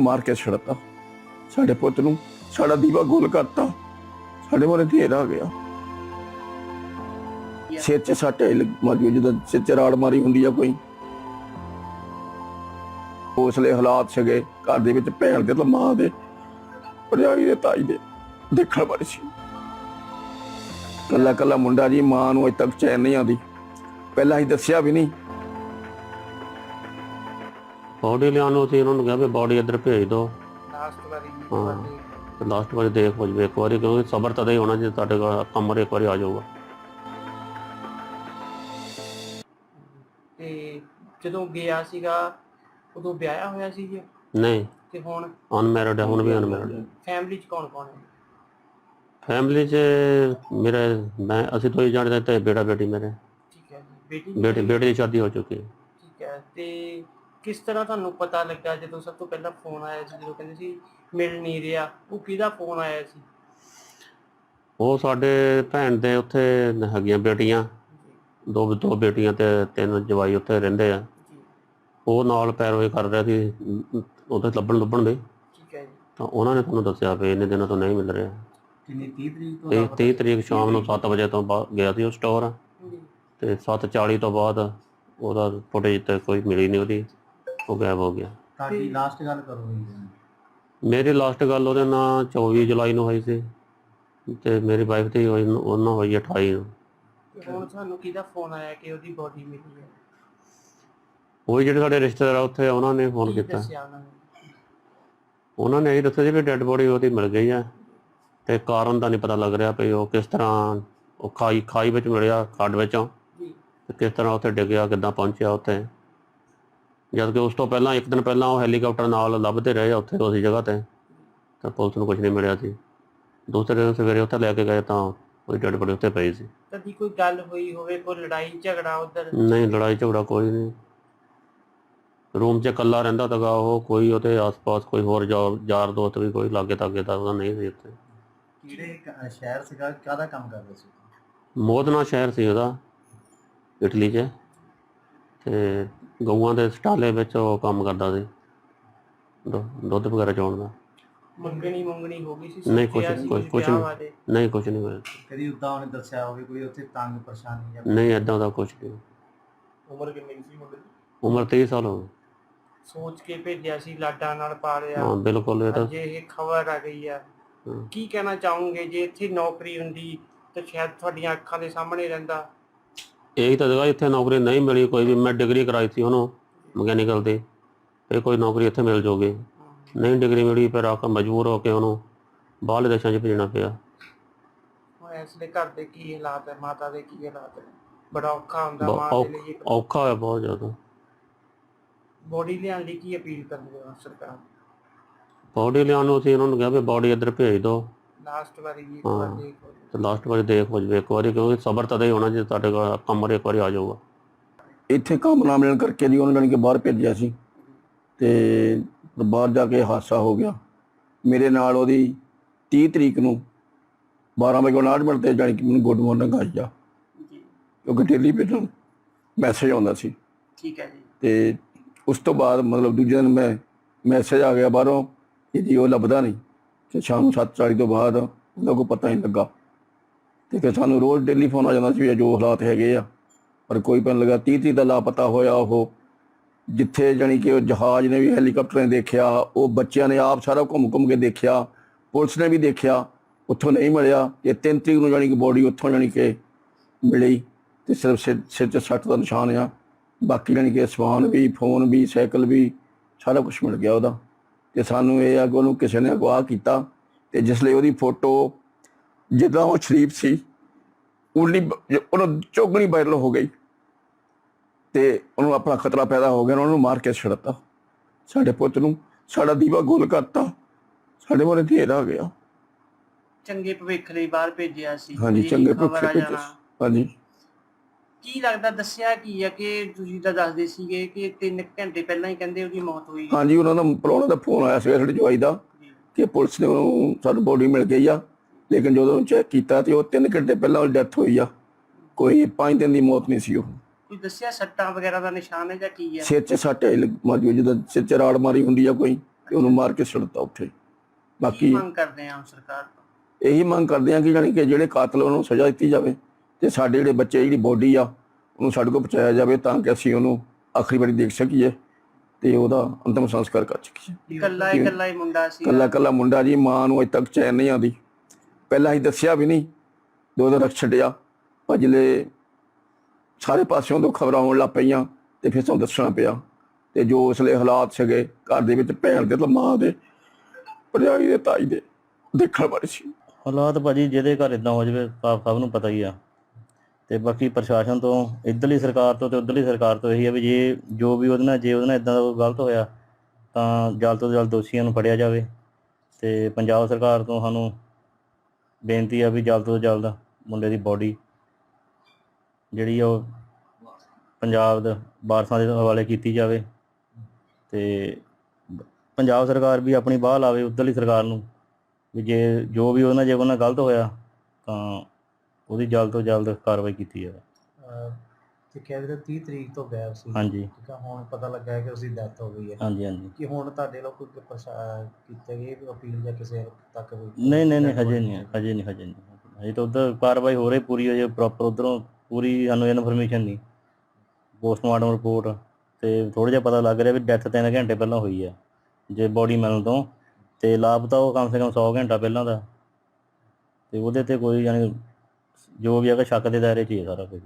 ਮਾਰ ਕੇ ਛੜਤਾ ਸਾਡੇ ਪੁੱਤ ਨੂੰ ਸਾਡਾ ਦੀਵਾ ਗੋਲ ਕਰਤਾ। ਸਾਡੇ ਮੋਰੇ ਢੇਰ ਆ ਗਿਆ। ਸਿਰ 'ਚ ਸੱਟ ਮਾਰੀ ਜਦੋਂ ਸਿਰ 'ਚ ਰਾੜ ਮਾਰੀ ਹੁੰਦੀ ਆ ਕੋਈ। ਉਸਲੇ ਹਾਲਾਤ ਸੀਗੇ ਘਰ ਦੇ ਵਿੱਚ ਭੈਣ ਦੇ ਤੇ ਮਾਂ ਦੇ ਭਰਜਾਈ ਦੇ ਤਾਈ ਦੇ ਦੇਖਣ ਵਾਲੀ ਸੀ। ਕੱਲਾ ਕੱਲਾ ਮੁੰਡਾ ਜੀ ਮਾਂ ਨੂੰ ਅਜੇ ਤੱਕ ਚੈਨ ਨਹੀਂ ਆਉਂਦੀ। ਪਹਿਲਾਂ ਹੀ ਦੱਸਿਆ ਵੀ ਨਹੀਂ ਬੋਡੀ ਲਿਆਉਣ ਨੂੰ ਅਸੀਂ ਉਹਨਾਂ ਨੂੰ ਕਿਹਾ ਵੀ ਬੋਡੀ ਇੱਧਰ ਭੇਜ ਦਿਓ। ਲਾਸਟ ਵਾਰੀ ਹਾਂ। ਤੇ ਲਾਸਟ ਵਾਰੀ ਦੇਖ ਹੋ ਜਵੇ ਇੱਕ ਵਾਰੀ ਕਿਉਂਕਿ ਸਬਰ ਤਦੇ ਹੀ ਹੋਣਾ ਜੇ ਤੁਹਾਡੇ ਕੋਲ ਕਮਰ ਇੱਕ ਵਾਰੀ ਆ ਜਾਊਗਾ। ਤੇ ਜਦੋਂ ਗਿਆ ਸੀਗਾ ਉਦੋਂ ਵਿਆਹਿਆ ਹੋਇਆ ਸੀ ਜੀ? ਨਹੀਂ। ਤੇ ਹੁਣ? ਅਨਮੈਰਿਡ ਹੈ ਹੁਣ ਵੀ ਅਨਮੈਰਿਡ ਫੈਮਿਲੀ ਚ ਕੌਣ ਕੌਣ ਹੈ? ਫੈਮਿਲੀ 'ਚ ਮੇਰੇ ਮੈਂ ਅਸੀਂ ਤੋਂ ਹੀ ਜਾਣਦੇ ਤੇ ਬੇਟਾ ਬੇਟੀ ਮੇਰੇ। ਠੀਕ ਹੈ ਜੀ। ਬੇਟੀ ਹੈ? ਬੇਟੀ ਦੀ ਸ਼ਾਦੀ ਹੋ ਚੁੱਕੀ ਹੈ। ਠੀਕ ਹੈ ਤੇ ਕਿਸ ਤਰ੍ਹਾਂ ਤੁਹਾਨੂੰ ਪਤਾ ਲੱਗਾ ਜਦੋਂ ਸਭ ਤੋਂ ਪਹਿਲਾਂ ਫੋਨ ਆਇਆ ਸੀ ਜਦੋਂ ਕਹਿੰਦੇ ਸੀ ਮਿਲ ਨਹੀਂ ਰਿਹਾ ਉਹ ਕਿਹਦਾ ਫੋਨ ਆਇਆ ਸੀ? ਉਹ ਸਾਡੇ ਭੈਣ ਦੇ ਉੱਥੇ ਹੈਗੀਆਂ ਬੇਟੀਆਂ ਦੋ ਦੋ ਬੇਟੀਆਂ ਤੇ ਤਿੰਨ ਜਵਾਈ ਉੱਥੇ ਰਹਿੰਦੇ ਆ। ਉਹ ਨਾਲ ਪੈਰੋਏ ਕਰ ਰਿਹਾ ਸੀ ਉਹਦੇ ਲੱਭਣ ਲੱਭਣ ਦੇ। ਠੀਕ ਹੈ ਜੀ। ਤਾਂ ਉਹਨਾਂ ਨੇ ਤੁਹਾਨੂੰ ਦੱਸਿਆ ਵੀ ਇੰਨੇ ਦਿਨਾਂ ਤੋਂ ਨਹੀਂ ਮਿਲ ਰਿਹਾ। ਕਿੰਨੀ 30 ਤਰੀਕ ਤੋਂ ਤੇ 30 ਤਰੀਕ ਸ਼ਾਮ ਨੂੰ 7 ਵਜੇ ਤੋਂ ਬਾਅਦ ਗਿਆ ਸੀ ਉਹ ਸਟੋਰ ਤੇ 7:40 ਤੋਂ ਬਾਅਦ ਉਹਦਾ ਫੁਟੇਜ ਤੇ ਕੋਈ ਮਿਲੀ ਨਹੀਂ ਉਹਦੀ। ਉਹ ਗਾਇਬ ਹੋ ਗਿਆ। ਤੁਹਾਡੀ ਲਾਸਟ ਗੱਲ ਕਰੋ ਹੈ। ਮੇਰੀ ਲਾਸਟ ਗੱਲ ਉਹਦੇ ਨਾਲ 24 ਜੁਲਾਈ ਨੂੰ ਹੋਈ ਸੀ ਤੇ ਮੇਰੀ ਵਾਈਫ ਦੀ ਹੋਈ ਉਹਨਾਂ ਹੋਈ 28 ਨੂੰ। ਤੇ ਹੁਣ ਤੁਹਾਨੂੰ ਕਿਹਦਾ ਫੋਨ ਆਇਆ ਕਿ ਉਹਦੀ ਬੋਡੀ ਮਿਲੀ ਹੈ? ਉਹ ਜਿਹੜੇ ਸਾਡੇ ਰਿਸ਼ਤੇਦਾਰ ਆ ਉੱਥੇ ਉਹਨਾਂ ਨੇ ਫੋਨ ਕੀ ਕੀਤਾ। ਦੱਸਿਆ ਉਹਨਾਂ ਨੇ? ਉਹਨਾਂ ਨੇ ਇਹ ਦੱਸਿਆ ਜੀ ਵੀ ਡੈੱਡ ਬੋਡੀ ਉਹਦੀ ਮਿਲ ਗਈ ਹੈ ਤੇ ਕਾਰਨ ਦਾ ਨਹੀਂ ਪਤਾ ਲੱਗ ਰਿਹਾ ਵੀ ਉਹ ਕਿਸ ਤਰ੍ਹਾਂ ਉਹ ਖਾਈ ਖਾਈ ਵਿੱਚ ਮਿਲਿਆ ਖੱਡ ਵਿੱਚੋਂ ਜੀ। ਤੇ ਕਿਸ ਤਰ੍ਹਾਂ ਉੱਥੇ ਡਿੱਗਿਆ ਕਿੱਦਾਂ ਪਹੁੰਚਿਆ ਉੱਥੇ। ਜਦ ਕਿ ਉਸ ਤੋਂ ਪਹਿਲਾਂ ਇੱਕ ਦਿਨ ਪਹਿਲਾਂ ਉਹ ਹੈਲੀਕਾਪਟਰ ਨਾਲ ਲੱਭਦੇ ਰਹੇ ਉੱਥੇ ਉਸੇ ਜਗ੍ਹਾ ਤੇ। ਤਾਂ ਪੁਲਿਸ ਨੂੰ ਕੁਝ ਨਹੀਂ ਮਿਲਿਆ ਸੀ ਦੂਸਰੇ ਦਿਨ ਸਵੇਰੇ ਉੱਥੇ ਲੈ ਕੇ ਗਏ ਤਾਂ ਕੋਈ ਡੈਡ ਬੋਡੀ ਉੱਥੇ ਪਈ ਸੀ। ਕਦੀ ਕੋਈ ਗੱਲ ਹੋਈ ਹੋਵੇ ਕੋਈ ਲੜਾਈ ਝਗੜਾ ਉਧਰ? ਨਹੀਂ ਲੜਾਈ ਝਗੜਾ ਕੋਈ ਨਹੀਂ। ਰੂਮ 'ਚ ਇਕੱਲਾ ਰਹਿੰਦਾ ਤਗਾ ਉਹ ਕੋਈ ਉਹਦੇ ਆਸ-ਪਾਸ ਕੋਈ ਹੋਰ ਯਾਰ ਦੋਸਤ ਵੀ ਕੋਈ ਲਾਗੇ ਤਾਗੇ ਦਾ ਉਹਦਾ ਨਹੀਂ ਸੀ ਉੱਥੇ। ਕਿਹੜੇ ਕ- ਸ਼ਹਿਰ ਸੀਗਾ? ਕਾਹਦਾ ਕੰਮ ਕਰਦੇ ਸੀ? ਮੋਦਨਾ ਸ਼ਹਿਰ ਸੀ ਉਹਦਾ ਇਟਲੀ 'ਚ। ਤੇ ਗਊਆਂ ਦੇ ਸਟਾਲੇ ਵਿੱਚ ਉਹ ਕੰਮ ਕਰਦਾ ਸੀ। ਦੁ- ਦੁੱਧ ਵਗੈਰਾ ਚੋਣ ਦਾ। ਮੰਗਣੀ ਮੰਗਣੀ ਹੋ ਗਈ ਸੀ ਨਹੀਂ, ਕੁਛ- ਸੋਚਿਆ ਸੀ ਕੁਛ- ਕੁਛ ਵਿਆਹ ਨਹੀਂ। ਬਾਰੇ। ਨਹੀਂ ਕੁਝ ਨਹੀਂ ਹੋਇਆ। ਕਦੀ ਉਦਾਂ ਉਹਨੇ ਦੱਸਿਆ ਹੋਵੇ ਕੋਈ ਉੱਥੇ ਤੰਗ ਪਰੇਸ਼ਾਨੀ ਜਾਂ ਨਹੀਂ ਐਦਾਂ ਦਾ ਕੁਝ ਨਹੀਂ। ਉਮਰ ਕਿੰਨੀ ਸੀ ਮੁੰਡੇ ਦੀ? ਉਮਰ 30 ਸਾਲ ਹੋ ਗਈ। ਸੋਚ ਕੇ ਭੇਜਿਆ ਸੀ ਲਾਡਾ ਨਾਲ ਪਾਲਿਆ ਹਾਂ ਬਿਲਕੁਲ ਇਹ ਤਾਂ ਅੱਜ ਇਹ ਖਬਰ ਆ ਗਈ ਆ। ਹਾਂ। ਕੀ ਕਹਿਣਾ ਚਾਹੋਗੇ? ਜੇ ਇੱਥੇ ਨੌਕਰੀ ਹੁੰਦੀ ਤਾਂ ਸ਼ਾਇਦ ਤੁਹਾਡੀਆਂ ਅੱਖਾਂ ਦੇ ਸਾਹਮਣੇ ਰਹਿੰਦਾ। ਇਹੀ ਤਾਂ ਜਗ੍ਹਾ ਇੱਥੇ ਨੌਕਰੀ ਨਹੀਂ ਮਿਲੀ ਕੋਈ ਵੀ ਮੈਂ ਡਿਗਰੀ ਕਰਾਈ ਸੀ ਉਹਨੂੰ ਮਕੈਨੀਕਲ ਦੀ ਇਹ ਕੋਈ ਨੌਕਰੀ ਇੱਥੇ ਮਿਲ ਜੂਗੀ। ਨਹੀਂ ਡਿਗਰੀ ਮਿਲੀ ਫਿਰ ਆ ਕੇ ਮਜਬੂਰ ਹੋ ਕੇ ਉਹਨੂੰ ਬਾਹਰਲੇ ਦੇਸ਼ਾਂ 'ਚ ਭੇਜਣਾ ਪਿਆ। ਹੁਣ ਇਸ ਦੇ ਘਰ ਦੇ ਕੀ ਹਾਲਾਤ ਹੈ? ਮਾਤਾ ਦੇ ਕੀ ਹਾਲਾਤ ਹੈ? ਬੜਾ ਔਖਾ ਹੁੰਦਾ ਮਾਂ ਦੇ ਲਈ। ਔਖਾ ਹੋਇਆ ਬਹੁਤ ਜ਼ਿਆਦਾ। ਬੋਡੀ ਲਿਆਉਣ ਲਈ ਕੀ ਅਪੀਲ ਕਰਦੇ ਹੋ ਸਰਕਾਰ? ਬੋਡੀ ਲਿਆਉਣ ਨੂੰ ਅਸੀਂ ਉਹਨਾਂ ਨੂੰ ਕਿਹਾ ਵੀ ਬੋਡੀ ਇੱਧਰ ਭੇਜ ਦਿਓ। ਲਾਸਟ ਵਾਰੀ ਵੀ ਇੱਕ ਹਾਂ। ਵਾਰ ਦੇਖ ਲਓ ਤੇ ਲਾਸਟ ਵਾਰੀ ਦੇਖ ਹੋ ਜਵੇ ਇੱਕ ਵਾਰੀ ਕਿਉਂਕਿ ਸਬਰ ਤਦੇ ਹੀ ਹੋਣਾ ਜੇ ਤੁਹਾਡੇ ਕੋਲ ਕਮਰ ਇੱਕ ਵਾਰੀ ਆ ਜਾਊਗਾ। ਇੱਥੇ ਕੰਮ ਨਾ ਮਿਲਣ ਕਰਕੇ ਜੀ ਉਹਨਾਂ ਨੇ ਕਿ ਬਾਹਰ ਭੇਜਿਆ ਸੀ। ਤੇ ਬਾਹਰ ਜਾ ਕੇ ਹਾਦਸਾ ਹੋ ਗਿਆ। ਮੇਰੇ ਨਾਲ ਉਹਦੀ 30 ਤਰੀਕ ਨੂੰ 12 ਵਜੇ 59 ਮਿੰਟ ਤੇ ਜਾਣੀ ਕਿ ਮੈਨੂੰ ਗੁੱਡ ਮਾਰਨਿੰਗ ਆਈ ਆ ਜੀ। ਕਿਉਂਕਿ ਡੇਲੀ ਪੇਟਰ ਮੈਸੇਜ ਆਉਂਦਾ ਸੀ। ਠੀਕ ਹੈ ਜੀ। ਤੇ ਉਸ ਤੋਂ ਬਾਅਦ ਮਤਲਬ ਦੂਜੇ ਦਿਨ ਮੈਂ ਮੈਸੇਜ ਆ ਗਿਆ ਬਾਹਰੋਂ ਕਿ ਜੀ ਉਹ ਲੱਭਦਾ ਨਹੀਂ। ਤੇ ਸ਼ਾਮ ਨੂੰ 7:40 ਤੋਂ ਬਾਅਦ ਉਹਦਾ ਕੋਈ ਪਤਾ ਨਹੀਂ ਲੱਗਾ। ਤੇ ਫਿਰ ਸਾਨੂੰ ਰੋਜ਼ ਡੇਲੀ ਫੋਨ ਆ ਜਾਂਦਾ ਸੀ ਵੀ ਇਹ ਜੋ ਹਾਲਾਤ ਹੈਗੇ ਆ, ਪਰ ਕੋਈ ਪਤਾ ਨੀ ਲੱਗਾ। 30 ਤਰੀਕ ਦਾ ਲਾਪਤਾ ਹੋਇਆ ਉਹ, ਜਿੱਥੇ ਜਾਣੀ ਕਿ ਉਹ ਜਹਾਜ਼ ਨੇ ਵੀ ਹੈਲੀਕਾਪਟਰ ਨੇ ਦੇਖਿਆ, ਉਹ ਬੱਚਿਆਂ ਨੇ ਆਪ ਸਾਰਾ ਘੁੰਮ ਘੁੰਮ ਕੇ ਦੇਖਿਆ, ਪੁਲਿਸ ਨੇ ਵੀ ਦੇਖਿਆ, ਉੱਥੋਂ ਨਹੀਂ ਮਿਲਿਆ। ਇਹ 3 ਤਰੀਕ ਨੂੰ ਜਾਣੀ ਕਿ ਬੋਡੀ ਉੱਥੋਂ ਜਾਣੀ ਕਿ ਮਿਲੀ ਤੇ ਸਿਰਫ ਸਿਰ ਸਿਰ 'ਚ ਸੱਟ ਦਾ ਨਿਸ਼ਾਨ ਆ। ਬਾਕੀ ਜਾਣੀ ਕਿ ਸਮਾਨ ਵੀ ਫੋਨ ਵੀ, ਸਾਈਕਲ ਵੀ, ਸਾਰਾ ਕੁਝ ਮਿਲ ਗਿਆ ਉਹਦਾ। ਤੇ ਸਾਨੂੰ ਇਹ ਆ ਕਿ ਉਹਨੂੰ ਕਿਸੇ ਨੇ ਅਗਵਾ ਕੀਤਾ ਤੇ ਜਿਸ ਲਈ ਉਹਦੀ ਫੋਟੋ ਜਿੱਦਾਂ ਉਹ ਸ਼ਰੀਫ ਸੀ ਬ- ਉਹਨੂੰ ਚੌਗਣੀ ਵਾਇਰਲ ਹੋ ਗਈ ਤੇ ਉਹਨੂੰ ਆਪਣਾ ਖਤਰਾ ਪੈਦਾ ਹੋ ਗਿਆ ਉਹਨੂੰ ਮਾਰ ਕੇ ਛੜਤਾ ਸਾਡੇ ਪੁੱਤ ਨੂੰ ਸਾਡਾ ਦੀਵਾ ਗੋਲ ਕਰਤਾ। ਸਾਡੇ ਮੋਰੇ ਢੇਰ ਆ ਗਿਆ। ਚੰਗੇ ਭਵਿੱਖ ਲਈ ਬਾਹਰ ਭੇਜਿਆ ਸੀ। ਹਾਂਜੀ ਚੰਗੇ ਭੇਜੇ ਜਾਣਾ। ਹਾਂਜੀ। ਕੀ ਲੱਗਦਾ ਦੱਸਿਆ ਕੀ ਹੈ ਕਿ ਤੁਸੀਂ ਤਾਂ ਦੱਸਦੇ ਸੀਗੇ ਕਿ 3 ਘੰਟੇ ਪਹਿਲਾਂ ਹੀ ਕਹਿੰਦੇ ਉਹਦੀ ਮੌਤ ਹੋਈ। ਹਾਂਜੀ ਉਹਨਾਂ ਦਾ ਪਰੋਣਾ ਦਾ ਫੋਨ ਆਇਆ ਸੀ ਸਾਡੇ ਜਵਾਈ ਦਾ। ਕਿ ਪੁਲਿਸ ਨੇ ਉਹਨੂੰ ਸਾਨੂੰ ਬੋਡੀ ਮਿਲ ਗਈ ਆ ਲੇਕਿਨ ਜਦੋਂ ਚੈੱਕ ਕੀਤਾ ਤੇ ਉਹ 3 ਘੰਟੇ ਪਹਿਲਾਂ ਉਹ ਡੈਥ ਹੋਈ ਆ। ਕੋਈ 5 ਦਿਨ ਦੀ ਮੌਤ ਨਹੀਂ ਸੀ ਉਹ। ਕੋਈ ਦੱਸਿਆ ਸੱਟਾਂ ਵਗੈਰਾ ਦਾ ਨਿਸ਼ਾਨ ਹੈ ਜਾਂ ਕੀ ਹੈ ਸਿਰ 'ਚ ਸੱਟ ਮਾਰੀ ਹੋਈ, ਜਦੋਂ ਸਿਰ 'ਚ ਰਾੜ ਮਾਰੀ ਹੁੰਦੀ ਆ ਕੋਈ ਤੇ ਉਹਨੂੰ ਮਾਰ ਕੇ ਸੁੱਟਤਾ ਉੱਥੇ। ਕੀ ਬਾਕੀ ਮੰਗ ਕਰਦੇ ਆ ਸਰਕਾਰ ਤੋਂ? ਇਹੀ ਮੰਗ ਕਰਦੇ ਆ ਕਿ ਜਾਣੀ ਕਿ ਜਿਹੜੇ ਕਾਤਲ ਉਹਨਾਂ ਨੂੰ ਸਜ਼ਾ ਦਿੱਤੀ ਜਾਵੇ। ਤੇ ਸਾਡੇ ਜਿਹੜੇ ਬੱਚੇ ਜਿਹੜੀ ਬੋਡੀ ਆ ਉਹਨੂੰ ਸਾਡੇ ਕੋਲ ਪਹੁੰਚਾਇਆ ਜਾਵੇ ਤਾਂ ਕਿ ਅਸੀਂ ਉਹਨੂੰ ਆਖਰੀ ਵਾਰੀ ਦੇਖ ਸਕੀਏ ਤੇ ਉਹਦਾ ਅੰਤਮ ਸੰਸਕਾਰ ਕਰ ਸਕੀਏ। ਇਕੱਲਾ ਹੀ ਇਕੱਲਾ ਹੀ ਮੁੰਡਾ ਸੀ। ਕੱਲਾ ਕੱਲਾ ਮੁੰਡਾ ਜੀ ਮਾਂ ਨੂੰ ਅਜੇ ਤੱਕ ਚੈਨ ਨਹੀਂ ਆਉਂਦੀ। ਪਹਿਲਾਂ ਹੀ ਦੱਸਿਆ ਵੀ ਨਹੀਂ ਦੋ ਦਿਨ ਰੱਖ ਛੱਡਿਆ ਭਜਲੇ ਸਾਰੇ ਪਾਸਿਓਂ ਤੋਂ ਖਬਰਾਂ ਆਉਣ ਲੱਗ ਪਈਆਂ ਤੇ ਫਿਰ ਸਾਨੂੰ ਦੱਸਣਾ ਪਿਆ ਤੇ ਜੋ ਉਸਲੇ ਹਾਲਾਤ ਸੀਗੇ ਘਰ ਦੇ ਵਿੱਚ ਭੈਣ ਦੇ ਤੇ ਮਾਂ ਦੇ ਭਰਜਾਈ ਦੇ ਤਾਈ ਦੇ ਦੇਖਣ ਵਾਲੇ ਸੀ। ਹਾਲਾਤ ਭਾਜੀ ਜਿਹਦੇ ਘਰ ਇਦਾਂ ਹੋ ਜਾਵੇ ਸਭ ਨੂੰ ਪਤਾ ਹੀ ਆ। ਤੇ ਬਾਕੀ ਪ੍ਰਸ਼ਾਸਨ ਤੋਂ, ਇੱਧਰਲੀ ਸਰਕਾਰ ਤੋਂ ਤੇ ਉੱਧਰਲੀ ਸਰਕਾਰ ਤੋਂ ਇਹੀ ਹੈ ਵੀ ਜੇ, ਜੋ ਵੀ ਉਹਦੇ ਨਾਲ, ਜੇ ਉਹਦੇ ਨਾਲ ਇਦਾਂ ਦਾ ਕੋਈ ਗਲਤ ਹੋਇਆ, ਤਾਂ ਜਲਦ ਤੋਂ ਜਲਦ ਦੋਸ਼ੀਆਂ ਨੂੰ ਫੜਿਆ ਜਾਵੇ। ਤੇ ਪੰਜਾਬ ਸਰਕਾਰ ਤੋਂ ਸਾਨੂੰ ਬੇਨਤੀ ਆ ਵੀ ਜਲਦ ਤੋਂ ਜਲਦ ਮੁੰਡੇ ਦੀ ਬੋਡੀ ਜਿਹੜੀ ਆ ਉਹ ਪੰਜਾਬ ਦੇ ਵਾਰਸਾਂ ਦੇ ਹਵਾਲੇ ਕੀਤੀ ਜਾਵੇ। ਤੇ ਪੰਜਾਬ ਸਰਕਾਰ ਵੀ ਆਪਣੀ ਬਾਹ ਲਾਵੇ ਉੱਧਰਲੀ ਸਰਕਾਰ ਨੂੰ, ਵੀ ਜੇ ਜੋ ਵੀ ਉਹਨਾਂ ਜੇ ਉਹਨਾਂ ਨਾਲ ਗਲਤ ਹੋਇਆ, ਤਾਂ ਉਹਦੀ ਜਲਦ ਤੋਂ ਜਲਦ ਕਾਰਵਾਈ ਕੀਤੀ ਜਾਵੇ। ਅਹ ਤੇ ਕਹਿ ਰਹੇ 30 ਤਰੀਕ ਤੋਂ ਗਾਇਬ ਸੀ। ਹਾਂਜੀ। ਠੀਕ ਆ ਹੁਣ ਪਤਾ ਲੱਗਾ ਹੈ ਕਿ ਉਸਦੀ ਡੈਥ ਹੋ ਗਈ ਹੈ। ਹਾਂਜੀ ਹਾਂਜੀ। ਕਿ ਹੁਣ ਤੁਹਾਡੇ ਲੋਕ ਕੋਈ ਪ੍ਰਸ਼ਾ- ਕੀਤੇ ਅਪੀਲ ਜਾਂ ਕਿਸੇ ਤੱਕ ਵੀ ਨਹੀਂ ਨਹੀਂ ਨਹੀਂ ਹਜੇ ਨਹੀਂ ਹਜੇ ਨਹੀਂ ਹਜੇ ਨਹੀਂ। ਹਜੇ ਤਾਂ ਉਧਰ ਕਾਰਵਾਈ ਹੋ ਰਹੀ ਪੂਰੀ ਹਜੇ ਪ੍ਰੋਪਰ ਉਧਰੋਂ ਪੂਰੀ ਸਾਨੂੰ ਇਨਫੋਰਮੇਸ਼ਨ ਨਹੀਂ। ਪੋਸਟਮਾਰਟਮ ਰਿਪੋਰਟ ਤੇ ਥੋੜਾ ਜਿਹਾ ਪਤਾ ਲੱਗ ਰਿਹਾ ਵੀ ਡੈਥ 3 ਘੰਟੇ ਪਹਿਲਾਂ ਹੋਈ ਹੈ ਜੇ ਬੋਡੀ ਮਿਲਣ ਤੋਂ। ਤੇ ਲਾਪਤਾ ਉਹ ਕਮ ਸੇ ਕਮ 100 ਘੰਟਾ ਪਹਿਲਾਂ ਦਾ। ਤੇ ਉਹਦੇ ਤੇ ਕੋਈ ਯਾਨੀ ਜੋ ਵੀ ਹੈਗਾ ਸ਼ੱਕ ਦੇ ਦਾਇਰੇ 'ਚ ਹੀ ਹੈ ਸਾਰਾ ਕੁਝ।